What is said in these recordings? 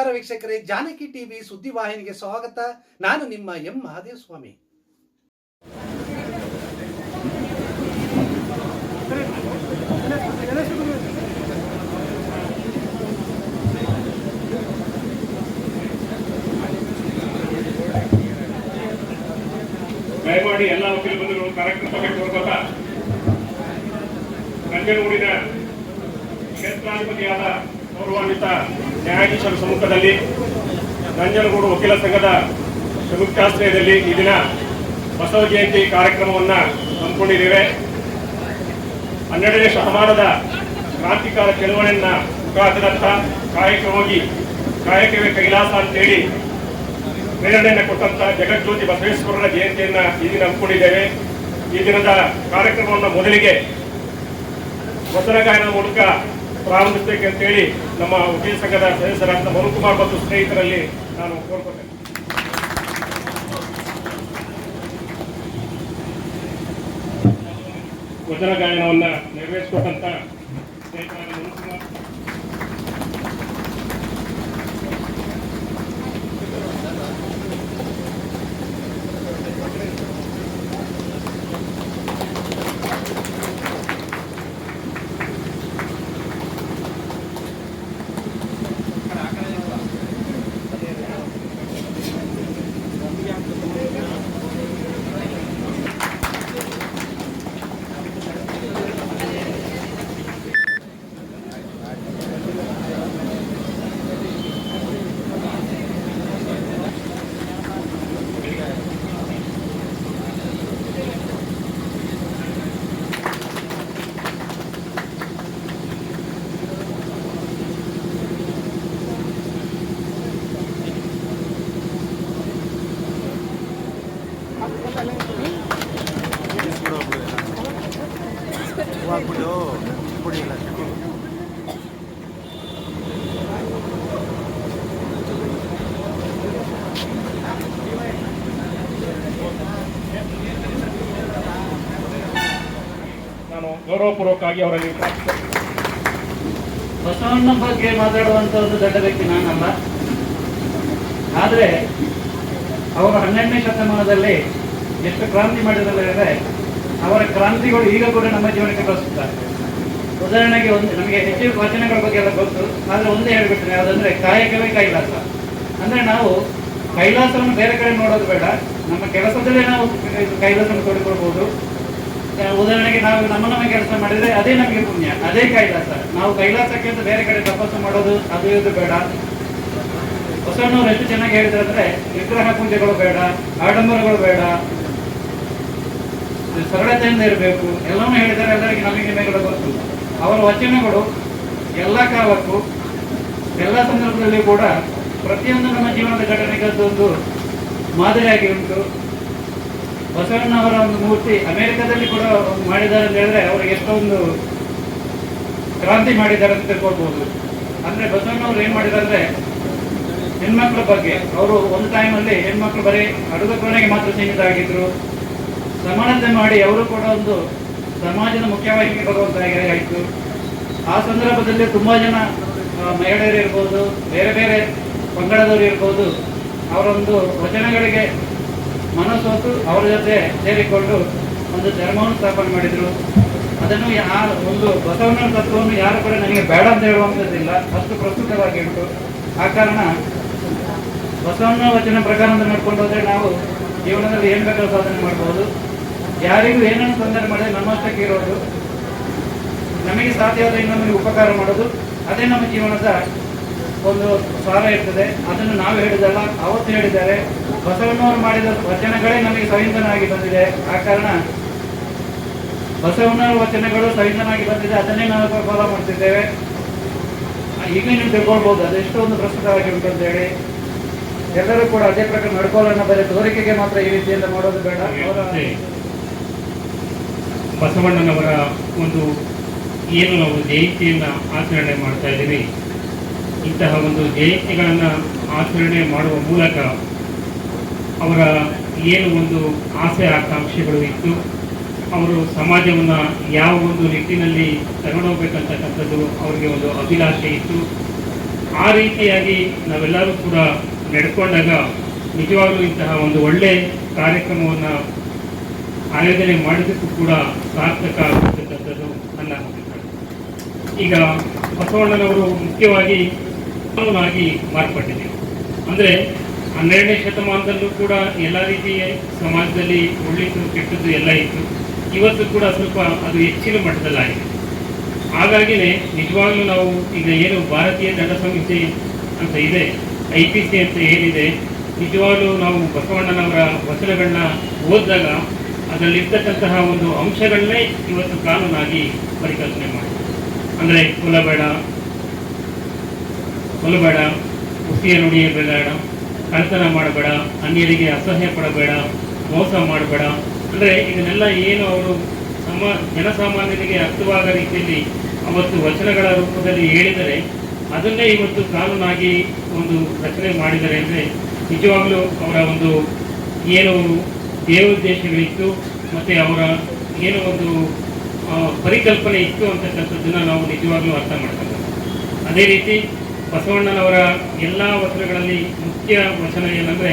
ನಮಸ್ಕಾರ ವೀಕ್ಷಕರೇ, ಜಾನಕಿ ಟಿವಿ ಸುದ್ದಿವಾಹಿನಿಗೆ ಸ್ವಾಗತ. ನಾನು ನಿಮ್ಮ ಎಂ. ಮಹಾದೇವ ಸ್ವಾಮಿ ದಯಮಾಡಿ ಎಲ್ಲ ವಕೀಲ ಬಂಧುಗಳು ಕಾರ್ಯಕ್ರಮಕ್ಕೆ ಕೋರ್ಕೋತಾ. ನಂಜನಗೂಡಿನ ಕ್ಷೇತ್ರಾಧಿಪತಿಯಾದ ಗೌರವಾನ್ವಿತ ನ್ಯಾಯಾಧೀಶರ ಸಮ್ಮುಖದಲ್ಲಿ ನಂಜನಗೂಡು ವಕೀಲ ಸಂಘದ ಸಂಯುಕ್ತಾಶ್ರಯದಲ್ಲಿ ಈ ದಿನ ಬಸವ ಜಯಂತಿ ಕಾರ್ಯಕ್ರಮವನ್ನು ಹಮ್ಮಿಕೊಂಡಿದ್ದೇವೆ. ಹನ್ನೆರಡನೇ ಶತಮಾನದ ಕ್ರಾಂತಿಕಾರ ಚಳವಳಿಯನ್ನ ಮುಖಾತಿರತ್ತ ಕಾಯಕವಾಗಿ ಕಾಯಕವೇ ಕೈಲಾಸ ಅಂತೇಳಿ ಪ್ರೇರಣೆಯನ್ನು ಕೊಟ್ಟಂತಹ ಜಗಜ್ಯೋತಿ ಬಸವೇಶ್ವರರ ಜಯಂತಿಯನ್ನ ಈ ದಿನ ಹಮ್ಮಿಕೊಂಡಿದ್ದೇವೆ. ಈ ದಿನದ ಕಾರ್ಯಕ್ರಮವನ್ನು ಮೊದಲಿಗೆ ವಚನ ಮೂಲಕ ಪ್ರಾರಂಭಿಸಬೇಕು ಅಂತೇಳಿ ನಮ್ಮ ವಕೀಲ ಸಂಘದ ಸದಸ್ಯರಾದ ಮನುಕುಮಾರ್ ಮತ್ತು ಸ್ನೇಹಿತರಲ್ಲಿ ನಾನು ಕೋರ್ಕೊತೇನೆ ವಚನ ಗಾಯನವನ್ನು ನೆರವೇರಿಸಿಕೊಟ್ಟಂತ ಸ್ನೇಹಿತರಾದ ನಾನು ಗೌರವಪೂರ್ವಕವಾಗಿ ಅವರಲ್ಲಿ ಬಸವಣ್ಣ ಬಗ್ಗೆ ಮಾತಾಡುವಂತ ಒಂದು ದೊಡ್ಡ ವ್ಯಕ್ತಿ ನಾನಲ್ಲ. ಆದ್ರೆ ಅವರು ಹನ್ನೆರಡನೇ ಶತಮಾನದಲ್ಲಿ ಎಷ್ಟು ಕ್ರಾಂತಿ ಮಾಡಿದರೆ ಅವರ ಕ್ರಾಂತಿಗಳು ಈಗ ಕೂಡ ನಮ್ಮ ಜೀವನಕ್ಕೆ ಬಳಸುತ್ತಾರೆ ಉದಾಹರಣೆಗೆ ಒಂದು, ನಮಗೆ ಹೆಚ್ಚು ವಚನಗಳ ಬಗ್ಗೆ ಎಲ್ಲ ಗೊತ್ತು, ಆದ್ರೆ ಒಂದೇ ಹೇಳ್ಬಿಟ್ರೆ ಯಾವುದಂದ್ರೆ ಕಾಯಕವೇ ಕೈಲಾಸ. ಅಂದ್ರೆ ನಾವು ಕೈಲಾಸವನ್ನು ಬೇರೆ ಕಡೆ ನೋಡೋದು ಬೇಡ, ನಮ್ಮ ಕೆಲಸದಲ್ಲೇ ನಾವು ಕೈಲಾಸವನ್ನು ತೋಡಿಕೊಳ್ಬಹುದು ಉದಾಹರಣೆಗೆ ನಾವು ನಮ್ಮ ನಮ್ಮ ಕೆಲಸ ಮಾಡಿದ್ರೆ ಅದೇ ನಮಗೆ ಪುಣ್ಯ. ಅದೇ ಕೈಲಾಸ. ನಾವು ಕೈಲಾಸಕ್ಕೆ ಅಂತ ಬೇರೆ ಕಡೆ ತಪಸ್ಸು ಮಾಡೋದು ಅದು ಇದು ಬೇಡ. ಹೊಸಣ್ಣವ್ರು ಎಷ್ಟು ಚೆನ್ನಾಗಿ ಹೇಳಿದ್ರೆ ಅಂದ್ರೆ ವಿಗ್ರಹ ಪೂಜೆಗಳು ಬೇಡ, ಆಡಂಬರಗಳು ಬೇಡ. ಸರಳತೆಯಿಂದ ಇರಬೇಕು. ಎಲ್ಲವೂ ಹೇಳಿದರೆ ಎಲ್ಲರಿಗೆ ನಮಗೆ ನಿಮಗೆಲ್ಲ ಗೊತ್ತು ಅವರ ವಚನಗಳು ಎಲ್ಲ ಕಾಲಕ್ಕೂ, ಎಲ್ಲ ಸಂದರ್ಭದಲ್ಲಿ ಕೂಡ ಪ್ರತಿಯೊಂದು ನಮ್ಮ ಜೀವನದ ಘಟನೆಗಳದ್ದು ಅದೊಂದು ಮಾದರಿಯಾಗಿ ಉಂಟು. ಬಸವಣ್ಣವರ ಒಂದು ಮೂರ್ತಿ ಅಮೆರಿಕದಲ್ಲಿ ಕೂಡ ಮಾಡಿದ್ದಾರೆ ಅಂತ ಹೇಳಿದ್ರೆ ಅವ್ರಿಗೆ ಎಷ್ಟೊಂದು ಕ್ರಾಂತಿ ಮಾಡಿದ್ದಾರೆ ಅಂತ ತಿಳ್ಕೊಳ್ಬಹುದು ಅಂದ್ರೆ ಬಸವಣ್ಣವ್ರು ಏನ್ ಮಾಡಿದ್ದಾರೆ ಅಂದ್ರೆ ಹೆಣ್ಮಕ್ಳ ಬಗ್ಗೆ, ಅವರು ಒಂದು ಟೈಮಲ್ಲಿ ಹೆಣ್ಮಕ್ಳು ಬರೀ ಅಡುಗೆ ಕೊನೆಗೆ ಮಾತ್ರ ಸೀಮಿತ ಆಗಿದ್ರು. ಸಮಾನತೆ ಮಾಡಿ ಅವರು ಕೂಡ ಒಂದು ಸಮಾಜದ ಮುಖ್ಯವಾಗಿ ಆಯಿತು. ಆ ಸಂದರ್ಭದಲ್ಲಿ ತುಂಬಾ ಜನ ಮಹಿಳೆಯರು ಇರ್ಬೋದು, ಬೇರೆ ಬೇರೆ ಪಂಗಡದವರು ಇರ್ಬೋದು, ಅವರೊಂದು ವಚನಗಳಿಗೆ ಮನಸ್ಸೋತು ಅವರ ಜೊತೆ ಸೇರಿಕೊಂಡು ಒಂದು ಧರ್ಮವನ್ನು ಸ್ಥಾಪನೆ ಮಾಡಿದ್ರು. ಅದನ್ನು ಯಾ ಒಂದು ಬಸವಣ್ಣನ ತತ್ವವನ್ನು ಯಾರು ಕೂಡ ನನಗೆ ಬೇಡ ಅಂತ ಹೇಳುವಂಥದ್ದಿಲ್ಲ ಅಷ್ಟು ಪ್ರಸ್ತುತವಾಗಿ ಉಂಟು. ಆ ಕಾರಣ ಬಸವಣ್ಣ ವಚನ ಪ್ರಕಾರ ಅಂತ ನಡ್ಕೊಂಡು ಹೋದ್ರೆ ನಾವು ಜೀವನದಲ್ಲಿ ಏನ್ ಬೇಕಾದ್ರೂ ಸಾಧನೆ ಮಾಡ್ಬೋದು. ಯಾರಿಗೂ ಏನನ್ನು ತೊಂದರೆ ಮಾಡಿದ್ರೆ ನಮ್ಮಷ್ಟಕ್ಕೆ ಇರೋದು. ನಮಗೆ ಸಾಧ್ಯವಾದ ಇನ್ನೊಂದು ಉಪಕಾರ ಮಾಡೋದು. ಅದೇ ನಮ್ಮ ಜೀವನದ ಒಂದು ಸಾರ ಇರ್ತದೆ. ಅದನ್ನು ನಾವು ಹೇಳಿದಲ್ಲ ಅವತ್ತು ಹೇಳಿದ್ದಾರೆ. ಬಸವಣ್ಣವರು ಮಾಡಿದ ವಚನಗಳೇ ನಮಗೆ ಸಂವಿಧಾನವಾಗಿ ಬಂದಿದೆ. ಆ ಕಾರಣ ಬಸವಣ್ಣವರ ವಚನಗಳು ಸಂವಿಧಾನವಾಗಿ ಬಂದಿದೆ. ಅದನ್ನೇ ನಾವು ಫಾಲೋ ಮಾಡ್ತಿದ್ದೇವೆ. ಈಗ ನೀವು ತಿಳ್ಕೊಳ್ಬಹುದು ಅದೆಷ್ಟು ಒಂದು ಪ್ರಸ್ತುತವಾಗಿ ಉಂಟು ಅಂತ ಹೇಳಿ. ಎಲ್ಲರೂ ಕೂಡ ಅದೇ ಪ್ರಕಾರ ನಡ್ಕೊಳ್ಳೋಣ. ಬರೀ ತೋರಿಕೆಗೆ ಮಾತ್ರ ಈ ರೀತಿಯಿಂದ ಮಾಡೋದು ಬೇಡ. ಬಸವಣ್ಣನವರ ಒಂದು ಏನು ನಾವು ಜಯಂತಿಯನ್ನು ಆಚರಣೆ ಮಾಡ್ತಾ ಇದ್ದೀವಿ. ಇಂತಹ ಒಂದು ಜಯಂತಿಗಳನ್ನು ಆಚರಣೆ ಮಾಡುವ ಮೂಲಕ ಅವರ ಏನು ಒಂದು ಆಸೆ ಆಕಾಂಕ್ಷೆಗಳು ಇತ್ತು, ಅವರು ಸಮಾಜವನ್ನು ಯಾವ ಒಂದು ನಿಟ್ಟಿನಲ್ಲಿ ತಗೊಂಡೋಗ್ಬೇಕಂತಕ್ಕಂಥದ್ದು ಅವರಿಗೆ ಒಂದು ಅಭಿಲಾಷೆ ಇತ್ತು. ಆ ರೀತಿಯಾಗಿ ನಾವೆಲ್ಲರೂ ಕೂಡ ನಡ್ಕೊಂಡಾಗ ನಿಜವಾಗಲೂ ಇಂತಹ ಒಂದು ಒಳ್ಳೆ ಕಾರ್ಯಕ್ರಮವನ್ನು ಆಯೋಜನೆ ಮಾಡಿದಕ್ಕೂ ಕೂಡ ಸಾರ್ಥಕ ಆಗಿರ್ತಕ್ಕಂಥದ್ದು ನನ್ನ ಈಗ ಬಸವಣ್ಣನವರು ಮುಖ್ಯವಾಗಿ ಮಾರ್ಪಟ್ಟಿದೆ. ಅಂದರೆ ಹನ್ನೆರಡನೇ ಶತಮಾನದಲ್ಲೂ ಕೂಡ ಎಲ್ಲ ರೀತಿಯ ಸಮಾಜದಲ್ಲಿ ಒಳ್ಳೆಯದು ಕೆಟ್ಟದ್ದು ಎಲ್ಲ ಇತ್ತು. ಇವತ್ತು ಕೂಡ ಸ್ವಲ್ಪ ಅದು ಹೆಚ್ಚಿನ ಮಟ್ಟದಲ್ಲಾಗಿದೆ. ಹಾಗಾಗಿನೇ ನಿಜವಾಗ್ಲೂ ನಾವು ಈಗ ಏನು ಭಾರತೀಯ ದಂಡ ಸಂಹಿತೆ ಅಂತ ಇದೆ, ಐ ಪಿ ಸಿ ಅಂತ ಏನಿದೆ, ನಿಜವಾಗ್ಲೂ ನಾವು ಬಸವಣ್ಣನವರ ವಚನಗಳನ್ನ ಓದಿದಾಗ ಅದರಲ್ಲಿರ್ತಕ್ಕಂತಹ ಒಂದು ಅಂಶಗಳನ್ನೇ ಇವತ್ತು ಕಾನೂನಾಗಿ ಪರಿಕಲ್ಪನೆ ಮಾಡಿ ಅಂದರೆ ಕೊಲಬೇಡ ಕೊಲ್ಲಬೇಡ ಹುಸಿಯ ನುಡಿಯಬೇಡ ಕಳ್ತನ ಮಾಡಬೇಡ, ಅನ್ಯರಿಗೆ ಅಸಹ್ಯ ಪಡಬೇಡ, ಮೋಸ ಮಾಡಬೇಡ. ಅಂದರೆ ಇದನ್ನೆಲ್ಲ ಏನು ಅವರು ಸಮ, ಜನಸಾಮಾನ್ಯರಿಗೆ ಅರ್ಥವಾದ ರೀತಿಯಲ್ಲಿ ಅವತ್ತು ವಚನಗಳ ರೂಪದಲ್ಲಿ ಹೇಳಿದರೆ, ಅದನ್ನೇ ಇವತ್ತು ಕಾನೂನಾಗಿ ಒಂದು ರಚನೆ ಮಾಡಿದ್ದಾರೆ ಅಂದರೆ, ನಿಜವಾಗಲೂ ಅವರ ಒಂದು ಏನು ದೇವೋದ್ದೇಶಗಳಿತ್ತು ಮತ್ತು ಅವರ ಏನೋ ಒಂದು ಪರಿಕಲ್ಪನೆ ಇತ್ತು ಅಂತಕ್ಕಂಥದ್ದನ್ನು ನಾವು ನಿಜವಾಗಲೂ ಅರ್ಥ ಮಾಡ್ಕೋಬೇಕು ಅದೇ ರೀತಿ ಬಸವಣ್ಣನವರ ಎಲ್ಲ ವಚನಗಳಲ್ಲಿ ಮುಖ್ಯ ವಚನ ಏನಂದರೆ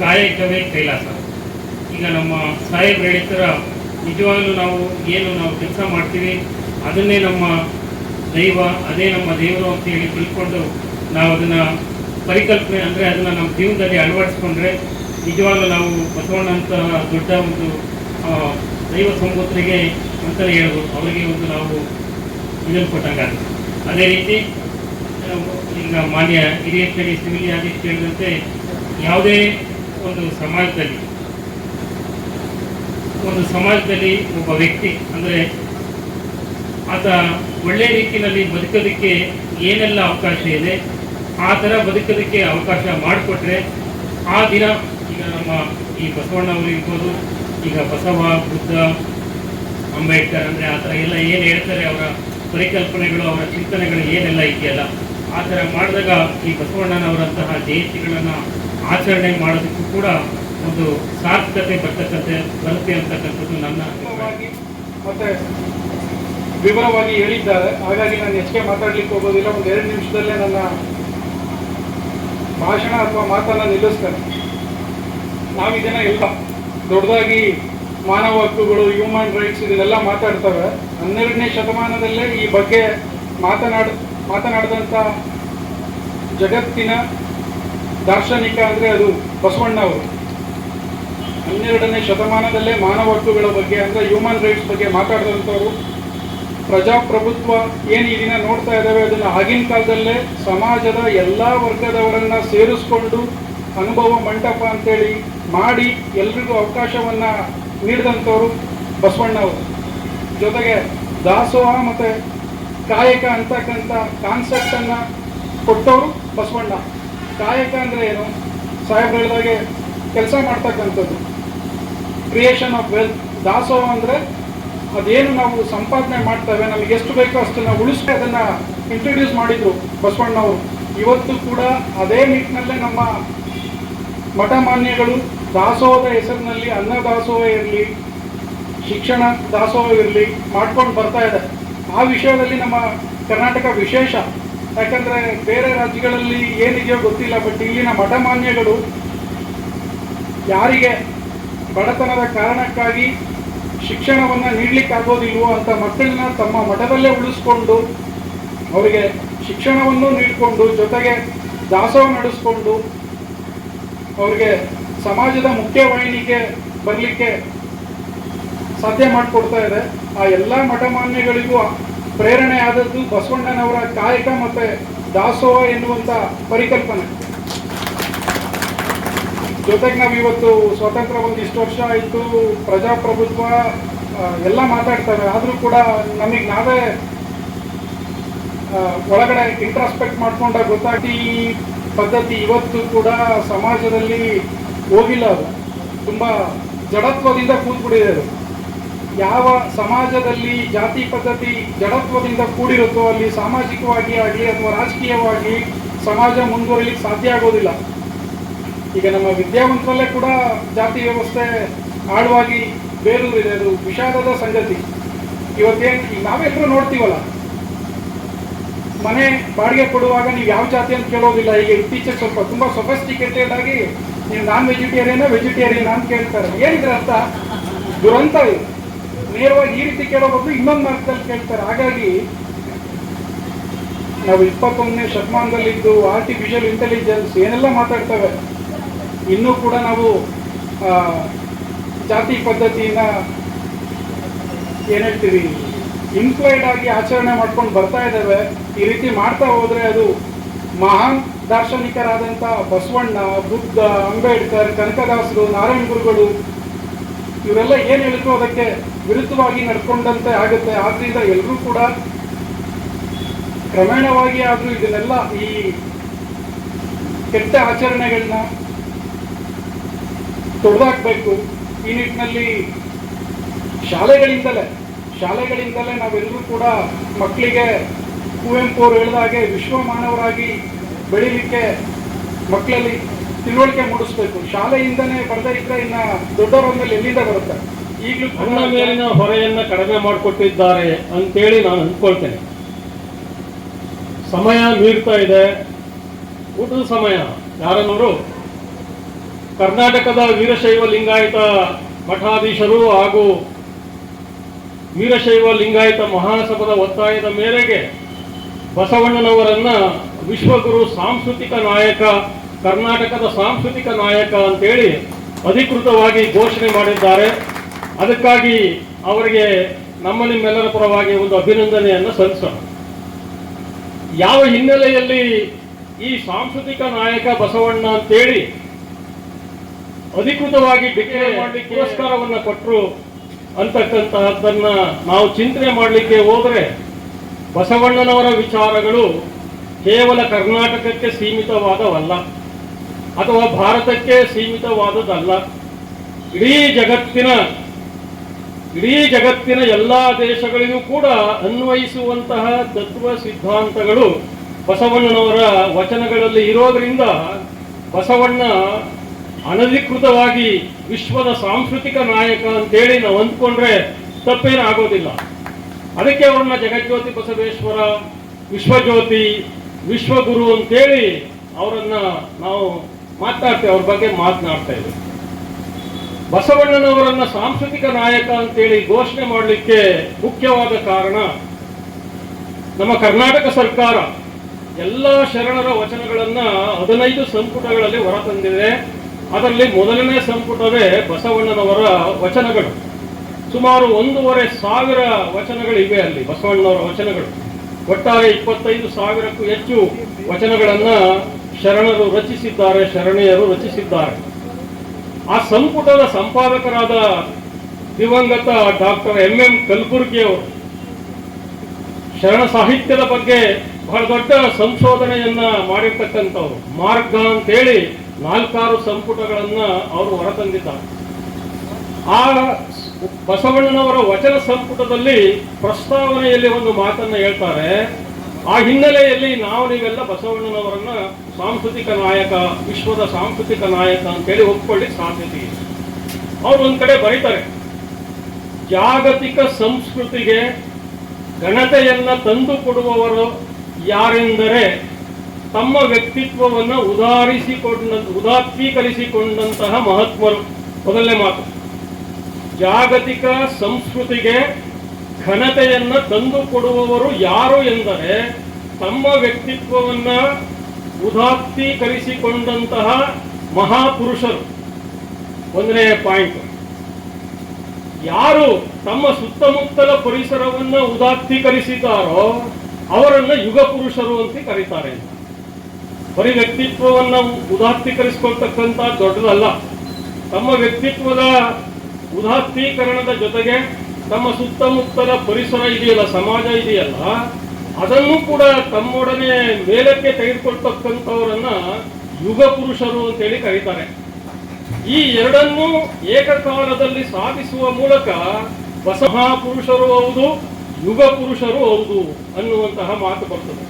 ಕಾಯಕವೇ ಕೈಲಾಸ. ಈಗ ನಮ್ಮ ಸಾಹೇಬ್ ಹೇಳಿತರ ನಿಜವಾಗ್ಲೂ ನಾವು ಏನು ನಾವು ಕೆಲಸ ಮಾಡ್ತೀವಿ, ಅದನ್ನೇ ನಮ್ಮ ದೈವ, ಅದೇ ನಮ್ಮ ದೇವರು ಅಂತ ಹೇಳಿ ತಿಳ್ಕೊಂಡು ನಾವು ಅದನ್ನು ಪರಿಕಲ್ಪನೆ ಅಂದರೆ ಅದನ್ನು ನಮ್ಮ ಜೀವನದಲ್ಲಿ ಅಳವಡಿಸ್ಕೊಂಡ್ರೆ ನಿಜವಾಗ್ಲೂ ನಾವು ಬಸವಣ್ಣಂತಹ ದೊಡ್ಡ ಒಂದು ದೈವ ಸಂಪುತ್ರಿಗೆ ಅಂತಲೇ ಹೇಳ್ಬೋದು. ಅವರಿಗೆ ಒಂದು ನಾವು ಇದನ್ನು ಕೊಟ್ಟಂಗಾಗುತ್ತೆ. ಅದೇ ರೀತಿ ಈಗ ಮಾನ್ಯ ಹಿರಿಯ ಸಿವಿಲ್ ನ್ಯಾಯಾಧೀಶ ಹೇಳಿದಂತೆ ಯಾವುದೇ ಒಂದು ಸಮಾಜದಲ್ಲಿ ಒಂದು ಸಮಾಜದಲ್ಲಿ ಒಬ್ಬ ವ್ಯಕ್ತಿ ಅಂದರೆ ಆತ ಒಳ್ಳೆ ರೀತಿಯಲ್ಲಿ ಬದುಕೋದಕ್ಕೆ ಏನೆಲ್ಲ ಅವಕಾಶ ಇದೆ, ಆ ಥರ ಬದುಕೋದಕ್ಕೆ ಅವಕಾಶ ಮಾಡಿಕೊಟ್ರೆ ಆ ದಿನ ಈಗ ನಮ್ಮ ಈ ಬಸವಣ್ಣವರು ಇರ್ಬೋದು, ಈಗ ಬಸವ, ಬುದ್ಧ, ಅಂಬೇಡ್ಕರ್ ಅಂದರೆ ಆ ಥರ ಎಲ್ಲ ಏನು ಹೇಳ್ತಾರೆ ಅವರ ಪರಿಕಲ್ಪನೆಗಳು, ಅವರ ಚಿಂತನೆಗಳು ಏನೆಲ್ಲ ಇದೆಯಲ್ಲ ಆ ಥರ ಮಾಡಿದಾಗ ಈ ಬಸವಣ್ಣನವರಂತಹ ಜಯಂತಿಗಳನ್ನು ಆಚರಣೆ ಮಾಡೋದಕ್ಕೂ ಕೂಡ ಒಂದು ಸಾರ್ಥಕತೆ ಬರ್ತಕ್ಕಂಥ ಬರುತ್ತೆ ಅಂತಕ್ಕಂಥದ್ದು ನನ್ನ ಮತ್ತೆ ವಿವರವಾಗಿ ಹೇಳಿದ್ದಾರೆ. ಹಾಗಾಗಿ ನಾನು ಹೆಚ್ಚಿಗೆ ಮಾತಾಡ್ಲಿಕ್ಕೆ ಹೋಗೋದಿಲ್ಲ. ಒಂದು ಎರಡು ನಿಮಿಷದಲ್ಲೇ ನನ್ನ ಭಾಷಣ ಅಥವಾ ಮಾತನ್ನ ನಿಲ್ಲಿಸ್ತೇನೆ. ನಾವಿದನ್ನ ಇಲ್ಲ ದೊಡ್ಡದಾಗಿ ಮಾನವ ಹಕ್ಕುಗಳು ಹ್ಯೂಮನ್ ರೈಟ್ಸ್ ಇದನ್ನೆಲ್ಲ ಮಾತಾಡ್ತವೆ. ಹನ್ನೆರಡನೇ ಶತಮಾನದಲ್ಲೇ ಈ ಬಗ್ಗೆ ಮಾತನಾಡ ಮಾತನಾಡಿದಂಥ ಜಗತ್ತಿನ ದಾರ್ಶನಿಕ ಅಂದರೆ ಅದು ಬಸವಣ್ಣ ಅವರು ಹನ್ನೆರಡನೇ ಶತಮಾನದಲ್ಲೇ ಮಾನವ ಹಕ್ಕುಗಳ ಬಗ್ಗೆ ಅಂದರೆ ಹ್ಯೂಮನ್ ರೈಟ್ಸ್ ಬಗ್ಗೆ ಮಾತಾಡಿದಂಥವ್ರು. ಪ್ರಜಾಪ್ರಭುತ್ವ ಏನು ಈ ದಿನ ನೋಡ್ತಾ ಇದ್ದಾವೆ ಅದನ್ನು ಆಗಿನ ಕಾಲದಲ್ಲೇ ಸಮಾಜದ ಎಲ್ಲ ವರ್ಗದವರನ್ನು ಸೇರಿಸ್ಕೊಂಡು ಅನುಭವ ಮಂಟಪ ಅಂತೇಳಿ ಮಾಡಿ ಎಲ್ರಿಗೂ ಅವಕಾಶವನ್ನ ನೀಡಿದಂಥವ್ರು ಬಸವಣ್ಣ ಅವರು ಜೊತೆಗೆ ದಾಸೋಹ ಮತ್ತು ಕಾಯಕ ಅಂತಕ್ಕಂಥ ಕಾನ್ಸೆಪ್ಟನ್ನು ಕೊಟ್ಟವರು ಬಸವಣ್ಣ. ಕಾಯಕ ಅಂದರೆ ಏನು? ಸಾಹೇಬ್ರು ಹೇಳಿದಾಗೆ ಕೆಲಸ ಮಾಡ್ತಕ್ಕಂಥದ್ದು. ಕ್ರಿಯೇಷನ್ ಆಫ್ ವೆಲ್ತ್ ದಾಸೋಹ ಅಂದರೆ ಅದೇನು ನಾವು ಸಂಪಾದನೆ ಮಾಡ್ತೇವೆ, ನಮಗೆ ಎಷ್ಟು ಬೇಕೋ ಅಷ್ಟನ್ನ ಉಳಿಸಿ ಅದನ್ನ ಇಂಟ್ರೊಡ್ಯೂಸ್ ಮಾಡಿದ್ರು ಬಸವಣ್ಣವರು ಇವತ್ತು ಕೂಡ ಅದೇ ನಿಟ್ಟಿನಲ್ಲೇ ನಮ್ಮ ಮಠಮಾನ್ಯಗಳು ದಾಸೋಹದ ಹೆಸರಿನಲ್ಲಿ ಅನ್ನ ದಾಸೋಹ ಇರಲಿ, ಶಿಕ್ಷಣ ದಾಸೋಹ ಇರಲಿ ಮಾಡ್ಕೊಂಡು ಬರ್ತಾ ಇದೆ ಆ ವಿಷಯದಲ್ಲಿ ನಮ್ಮ ಕರ್ನಾಟಕ ವಿಶೇಷ. ಯಾಕಂದ್ರೆ ಬೇರೆ ರಾಜ್ಯಗಳಲ್ಲಿ ಏನಿದೆಯೋ ಗೊತ್ತಿಲ್ಲ ಬಟ್ ಇಲ್ಲಿನ ಮಠಮಾನ್ಯಗಳು ಯಾರಿಗೆ ಬಡತನದ ಕಾರಣಕ್ಕಾಗಿ ಶಿಕ್ಷಣವನ್ನು ನೀಡಲಿಕ್ಕಾಗೋದಿಲ್ವೋ ಅಂತ ಮಕ್ಕಳನ್ನ ತಮ್ಮ ಮಠದಲ್ಲೇ ಉಳಿಸ್ಕೊಂಡು, ಅವರಿಗೆ ಶಿಕ್ಷಣವನ್ನು ನೀಡಿಕೊಂಡು, ಜೊತೆಗೆ ದಾಸೋಹ ನಡೆಸ್ಕೊಂಡು, ಅವರಿಗೆ ಸಮಾಜದ ಮುಖ್ಯವಾಹಿನಿಗೆ ಬರಲಿಕ್ಕೆ ಸಾಧ್ಯ ಮಾಡಿಕೊಡ್ತಾ ಇದೆ. ಆ ಎಲ್ಲ ಮಠಮಾನ್ಯಗಳಿಗೂ ಪ್ರೇರಣೆ ಆದದ್ದು ಬಸವಣ್ಣನವರ ಕಾಯಕ ಮತ್ತು ದಾಸೋಹ ಎನ್ನುವಂತ ಪರಿಕಲ್ಪನೆ. ಜೊತೆಗೆ ನಾವು ಇವತ್ತು ಸ್ವತಂತ್ರ ಒಂದು ಇಷ್ಟು ವರ್ಷ ಆಯಿತು. ಪ್ರಜಾಪ್ರಭುತ್ವ ಎಲ್ಲ ಮಾತಾಡ್ತಾರೆ. ಆದರೂ ಕೂಡ ನಮಗೆ ನಾವೇ ಒಳಗಡೆ ಇಂಟ್ರಾಸ್ಪೆಕ್ಟ್ ಮಾಡಿಕೊಂಡ ಗೊತ್ತಾಗಿ ಈ ಪದ್ಧತಿ ಇವತ್ತು ಕೂಡ ಸಮಾಜದಲ್ಲಿ ಹೋಗಿಲ್ಲ ಅದು. ತುಂಬ ಜಡತ್ವದಿಂದ ಕೂತ್ಬಿಟ್ಟಿದೆ ಅದು. ಯಾವ ಸಮಾಜದಲ್ಲಿ ಜಾತಿ ಪದ್ಧತಿ ಜಡತ್ವದಿಂದ ಕೂಡಿರುತ್ತೋ ಅಲ್ಲಿ ಸಾಮಾಜಿಕವಾಗಿ ಆಗಲಿ ಅಥವಾ ರಾಜಕೀಯವಾಗಿ ಸಮಾಜ ಮುಂದುವರಿಲಿಕ್ಕೆ ಸಾಧ್ಯ ಆಗೋದಿಲ್ಲ. ಈಗ ನಮ್ಮ ವಿದ್ಯಾವಂತರಲ್ಲೇ ಕೂಡ ಜಾತಿ ವ್ಯವಸ್ಥೆ ಆಳವಾಗಿ ಬೇರೂರಿದೆ. ಅದು ವಿಷಾದದ ಸಂಗತಿ. ಇವತ್ತೇನು ನಾವೆಲ್ಲರೂ ನೋಡ್ತೀವಲ್ಲ, ಮನೆ ಬಾಡಿಗೆ ಕೊಡುವಾಗ ನೀವು ಯಾವ ಜಾತಿ ಅಂತ ಕೇಳೋದಿಲ್ಲ. ಈಗ ಇತ್ತೀಚೆಗೆ ಸ್ವಲ್ಪ ತುಂಬ ಸೊಫೆಸ್ಟಿಕೇಟೆಡ್ ಆಗಿ ನೀವು ನಾನ್ ವೆಜಿಟೇರಿಯನ್ ವೆಜಿಟೇರಿಯನ್ ಅಂತ ಕೇಳ್ತಾರೆ. ಏನಿದ್ರೆ ಅರ್ಥ? ದುರಂತ ಇದು ನೇರವಾಗಿ ಈ ರೀತಿ ಕೇಳೋ ಇನ್ನೊಂದು ಮಾರ್ಗದಲ್ಲಿ ಕೇಳ್ತಾರೆ. ಹಾಗಾಗಿ ನಾವು ಇಪ್ಪತ್ತೊಂದನೇ ಶತಮಾನದಲ್ಲಿದ್ದು ಆರ್ಟಿಫಿಷಿಯಲ್ ಇಂಟೆಲಿಜೆನ್ಸ್ ಏನೆಲ್ಲ ಮಾತಾಡ್ತವೆ, ಇನ್ನೂ ಕೂಡ ನಾವು ಜಾತಿ ಪದ್ಧತಿಯನ್ನ ಏನ್ ಹೇಳ್ತೀವಿ ಆಗಿ ಆಚರಣೆ ಮಾಡ್ಕೊಂಡು ಬರ್ತಾ ಇದ್ದಾವೆ. ಈ ರೀತಿ ಮಾಡ್ತಾ ಹೋದ್ರೆ ಅದು ಮಹಾನ್ ದಾರ್ಶನಿಕರಾದಂಥ ಬಸವಣ್ಣ, ಬುದ್ಧ, ಅಂಬೇಡ್ಕರ್, ಕನಕದಾಸರು ನಾರಾಯಣ ಗುರುಗಳು ಇವರೆಲ್ಲ ಏನು ಹೇಳಿದ್ರು ಅದಕ್ಕೆ ವಿರುದ್ಧವಾಗಿ ನಡ್ಕೊಂಡಂತೆ ಆಗುತ್ತೆ. ಆದ್ರಿಂದ ಎಲ್ಲರೂ ಕೂಡ ಕ್ರಮೇಣವಾಗಿ ಆದ್ರೂ ಇದನ್ನೆಲ್ಲ ಈ ಕೆಟ್ಟ ಆಚರಣೆಗಳನ್ನ ತೊಡೆದಾಕ್ಬೇಕು. ಈ ನಿಟ್ಟಿನಲ್ಲಿ ಶಾಲೆಗಳಿಂದಲೇ ಶಾಲೆಗಳಿಂದಲೇ ನಾವೆಲ್ಲರೂ ಕೂಡ ಮಕ್ಕಳಿಗೆ ಕುವೆಂಪು ಅವರು ಹೇಳಿದ ಹಾಗೆ ವಿಶ್ವ ಮಾನವರಾಗಿ ಬೆಳೀಲಿಕ್ಕೆ ಮಕ್ಕಳಲ್ಲಿ ತಿಳುವಳಿಕೆ ಮೂಡಿಸ್ಬೇಕು. ಶಾಲೆಯಿಂದನೇ ಬರ್ತಾ ಇದ್ರೆ ಇನ್ನ ದೊಡ್ಡವರ ಮೇಲೆ ಎಲ್ಲಿಂದ ಬರುತ್ತೆ? ಈಗಲೂ ನನ್ನ ಮೇಲಿನ ಹೊರೆಯನ್ನ ಕಡಿಮೆ ಮಾಡಿಕೊಟ್ಟಿದ್ದಾರೆ ಅಂತೇಳಿ ನಾನು ಅಂದ್ಕೊಳ್ತೇನೆ. ಸಮಯ ಮೀರ್ತಾ ಇದೆ. ಊಟದ ಸಮಯ. ಯಾರನ್ನವರು ಕರ್ನಾಟಕದ ವೀರಶೈವ ಲಿಂಗಾಯತ ಮಠಾಧೀಶರು ಹಾಗೂ ವೀರಶೈವ ಲಿಂಗಾಯತ ಮಹಾಸಭದ ಒತ್ತಾಯದ ಮೇರೆಗೆ ಬಸವಣ್ಣನವರನ್ನ ವಿಶ್ವಗುರು ಸಾಂಸ್ಕೃತಿಕ ನಾಯಕ ಕರ್ನಾಟಕದ ಸಾಂಸ್ಕೃತಿಕ ನಾಯಕ ಅಂತೇಳಿ ಅಧಿಕೃತವಾಗಿ ಘೋಷಣೆ ಮಾಡಿದ್ದಾರೆ. ಅದಕ್ಕಾಗಿ ಅವರಿಗೆ ನಮ್ಮ ನಿಮ್ಮೆಲ್ಲರ ಪರವಾಗಿ ಒಂದು ಅಭಿನಂದನೆಯನ್ನು ಸಲ್ಲಿಸೋಣ. ಯಾವ ಹಿನ್ನೆಲೆಯಲ್ಲಿ ಈ ಸಾಂಸ್ಕೃತಿಕ ನಾಯಕ ಬಸವಣ್ಣ ಅಂತೇಳಿ ಅಧಿಕೃತವಾಗಿ ಡಿಕ್ಲೇರ್ ಮಾಡಲಿಕ್ಕೆ ಪುರಸ್ಕಾರವನ್ನು ಕೊಟ್ಟರು ಅಂತಕ್ಕಂತಹದ್ದನ್ನ ನಾವು ಚಿಂತನೆ ಮಾಡಲಿಕ್ಕೆ ಹೋದರೆ ಬಸವಣ್ಣನವರ ವಿಚಾರಗಳು ಕೇವಲ ಕರ್ನಾಟಕಕ್ಕೆ ಸೀಮಿತವಾದವಲ್ಲ. ಅಥವಾ ಭಾರತಕ್ಕೆ ಸೀಮಿತವಾದದ್ದಲ್ಲ. ಇಡೀ ಜಗತ್ತಿನ ಇಡೀ ಜಗತ್ತಿನ ಎಲ್ಲಾ ದೇಶಗಳಿಗೂ ಕೂಡ ಅನ್ವಯಿಸುವಂತಹ ತತ್ವ ಸಿದ್ಧಾಂತಗಳು ಬಸವಣ್ಣನವರ ವಚನಗಳಲ್ಲಿ ಇರೋದರಿಂದ ಬಸವಣ್ಣ ಅನಧಿಕೃತವಾಗಿ ವಿಶ್ವದ ಸಾಂಸ್ಕೃತಿಕ ನಾಯಕ ಅಂತೇಳಿ ನಾವು ಅಂದ್ಕೊಂಡ್ರೆ ತಪ್ಪೇನಾಗೋದಿಲ್ಲ. ಅದಕ್ಕೆ ಅವ್ರನ್ನ ಜಗಜ್ಯೋತಿ ಬಸವೇಶ್ವರ, ವಿಶ್ವಜ್ಯೋತಿ, ವಿಶ್ವಗುರು ಅಂತೇಳಿ ಅವರನ್ನ ನಾವು ಮಾತನಾಡ್ತೇವೆ ಅವ್ರ ಬಗ್ಗೆ ಮಾತನಾಡ್ತಾ ಇದ್ದೇವೆ ಬಸವಣ್ಣನವರನ್ನ ಸಾಂಸ್ಕೃತಿಕ ನಾಯಕ ಅಂತೇಳಿ ಘೋಷಣೆ ಮಾಡಲಿಕ್ಕೆ ಮುಖ್ಯವಾದ ಕಾರಣ ನಮ್ಮ ಕರ್ನಾಟಕ ಸರ್ಕಾರ ಎಲ್ಲ ಶರಣರ ವಚನಗಳನ್ನ ಹದಿನೈದು ಸಂಪುಟಗಳಲ್ಲಿ ಹೊರತಂದಿದೆ ಅದರಲ್ಲಿ ಮೊದಲನೇ ಸಂಪುಟವೇ ಬಸವಣ್ಣನವರ ವಚನಗಳು. ಸುಮಾರು ಒಂದೂವರೆ ಸಾವಿರ ವಚನಗಳಿವೆ ಅಲ್ಲಿ, ಬಸವಣ್ಣನವರ ವಚನಗಳು. ಒಟ್ಟಾರೆ ಇಪ್ಪತ್ತೈದು ಸಾವಿರಕ್ಕೂ ಹೆಚ್ಚು ವಚನಗಳನ್ನ ಶರಣರು ರಚಿಸಿದ್ದಾರೆ, ಶರಣೆಯರು ರಚಿಸಿದ್ದಾರೆ. ಆ ಸಂಪುಟದ ಸಂಪಾದಕರಾದ ದಿವಂಗತ ಡಾಕ್ಟರ್ ಎಂ ಎಂ ಕಲ್ಬುರ್ಗಿಯವರು ಶರಣ ಸಾಹಿತ್ಯದ ಬಗ್ಗೆ ಬಹಳ ದೊಡ್ಡ ಸಂಶೋಧನೆಯನ್ನ ಮಾಡಿರ್ತಕ್ಕಂಥವ್ರು. ಮಾರ್ಗ ಅಂತೇಳಿ ನಾಲ್ಕಾರು ಸಂಪುಟಗಳನ್ನ ಅವರು ಹೊರತಂದಿದ್ದಾರೆ. ಆ ಬಸವಣ್ಣನವರ ವಚನ ಸಂಪುಟದಲ್ಲಿ ಪ್ರಸ್ತಾವನೆಯಲ್ಲಿ ಒಂದು ಮಾತನ್ನ ಹೇಳ್ತಾರೆ. ಆ ಹಿನ್ನೆಲೆಯಲ್ಲಿ ನಾವು ನೀವೆಲ್ಲ ಬಸವಣ್ಣನವರನ್ನ ಸಾಂಸ್ಕೃತಿಕ ನಾಯಕ, ವಿಶ್ವದ ಸಾಂಸ್ಕೃತಿಕ ನಾಯಕ ಅಂತೇಳಿ ಒಪ್ಕೊಳ್ಳಿಕ್ಕೆ ಸಾಧ್ಯತೆ ಇದೆ. ಅವ್ರು ಒಂದ್ ಕಡೆ ಬರೀತಾರೆ. ಜಾಗತಿಕ ಸಂಸ್ಕೃತಿಗೆ ಘನತೆಯನ್ನ ತಂದು ಕೊಡುವವರು ಯಾರೆಂದರೆ ತಮ್ಮ ವ್ಯಕ್ತಿತ್ವವನ್ನು ಉದಾರಿಸಿಕೊಂಡ, ಉದಾತ್ತೀಕರಿಸಿಕೊಂಡಂತಹ ಮಹತ್ವರು ಮೊದಲನೇ ಮಾತು. ಜಾಗತಿಕ ಸಂಸ್ಕೃತಿಗೆ ಘನತೆಯನ್ನ ತಂದು ಕೊಡುವವರು ಯಾರು ಎಂದರೆ ತಮ್ಮ ವ್ಯಕ್ತಿತ್ವವನ್ನ ಉದಾತ್ತೀಕರಿಸಿಕೊಂಡಂತಹ ಮಹಾಪುರುಷರು. ಒಂದನೇ ಪಾಯಿಂಟ್. ಯಾರು ತಮ್ಮ ಸುತ್ತಮುತ್ತಲ ಪರಿಸರವನ್ನ ಉದಾತ್ತೀಕರಿಸಿದ್ದಾರೋ ಅವರನ್ನ ಯುಗ ಪುರುಷರು ಅಂತ ಕರೀತಾರೆ. ಬರೀ ವ್ಯಕ್ತಿತ್ವವನ್ನ ಉದಾತ್ತೀಕರಿಸಿಕೊಳ್ತಕ್ಕಂತ ದೊಡ್ಡದಲ್ಲ. ತಮ್ಮ ವ್ಯಕ್ತಿತ್ವದ ಉದಾತ್ತೀಕರಣದ ಜೊತೆಗೆ ತಮ್ಮ ಸುತ್ತಮುತ್ತಲ ಪರಿಸರ ಇದೆಯಲ್ಲ, ಸಮಾಜ ಇದೆಯಲ್ಲ ಅದನ್ನು ಕೂಡ ತಮ್ಮೊಡನೆ ಮೇಲಕ್ಕೆ ತೆಗೆದುಕೊಳ್ತಕ್ಕಂಥವರನ್ನ ಯುಗ ಪುರುಷರು ಅಂತೇಳಿ ಕರೀತಾರೆ. ಈ ಎರಡನ್ನೂ ಏಕಕಾಲದಲ್ಲಿ ಸಾಧಿಸುವ ಮೂಲಕ ಬಸಮಹಾಪುರುಷರು ಹೌದು, ಯುಗ ಪುರುಷರು ಹೌದು ಅನ್ನುವಂತಹ ಮಾತು ಬರ್ತದೆ.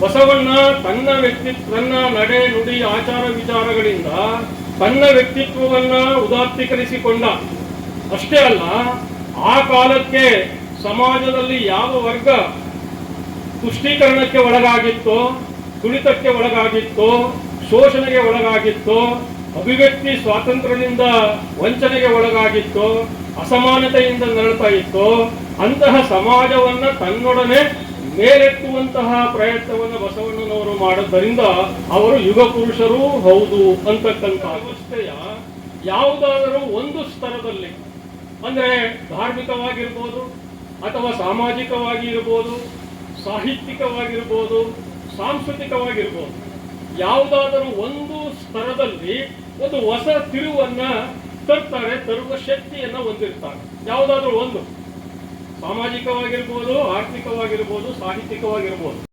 ಬಸವಣ್ಣ ತನ್ನ ವ್ಯಕ್ತಿತ್ವ ತನ್ನ ನಡೆ ನುಡಿ ಆಚಾರ ವಿಚಾರಗಳಿಂದ ತನ್ನ ವ್ಯಕ್ತಿತ್ವವನ್ನ ಉದಾತ್ತೀಕರಿಸಿಕೊಂಡ. ಅಷ್ಟೇ ಅಲ್ಲ, ಆ ಕಾಲಕ್ಕೆ ಸಮಾಜದಲ್ಲಿ ಯಾವ ವರ್ಗ ತುಷ್ಟೀಕರಣಕ್ಕೆ ಒಳಗಾಗಿತ್ತೋ, ತುಳಿತಕ್ಕೆ ಒಳಗಾಗಿತ್ತೋ, ಶೋಷಣೆಗೆ ಒಳಗಾಗಿತ್ತೋ, ಅಭಿವ್ಯಕ್ತಿ ಸ್ವಾತಂತ್ರ್ಯದಿಂದ ವಂಚನೆಗೆ ಒಳಗಾಗಿತ್ತೋ, ಅಸಮಾನತೆಯಿಂದ ನರಳ್ತಾ ಇತ್ತು. ಅಂತಹ ಸಮಾಜವನ್ನ ತನ್ನೊಡನೆ ಮೇಲೆತ್ತುವಂತಹ ಪ್ರಯತ್ನವನ್ನು ಬಸವಣ್ಣನವರು ಮಾಡೋದರಿಂದ ಅವರು ಯುಗ ಪುರುಷರೂ ಹೌದು ಅಂತಕ್ಕಂಥ ವ್ಯವಸ್ಥೆಯ ಯಾವುದಾದರೂ ಒಂದು ಸ್ತರದಲ್ಲಿ, ಅಂದ್ರೆ ಧಾರ್ಮಿಕವಾಗಿರ್ಬೋದು ಅಥವಾ ಸಾಮಾಜಿಕವಾಗಿ ಇರ್ಬೋದು ಸಾಹಿತ್ಯಿಕವಾಗಿರ್ಬೋದು, ಸಾಂಸ್ಕೃತಿಕವಾಗಿರ್ಬೋದು, ಯಾವುದಾದರೂ ಒಂದು ಸ್ತರದಲ್ಲಿ ಒಂದು ಹೊಸ ತಿರುವನ್ನ ತರ್ತಾರೆ, ತರುವ ಶಕ್ತಿಯನ್ನ ಹೊಂದಿರ್ತಾರೆ. ಯಾವುದಾದ್ರೂ ಒಂದು. ಸಾಮಾಜಿಕವಾಗಿರ್ಬೋದು, ಆರ್ಥಿಕವಾಗಿರ್ಬೋದು, ಸಾಹಿತ್ಯಿಕವಾಗಿರ್ಬೋದು.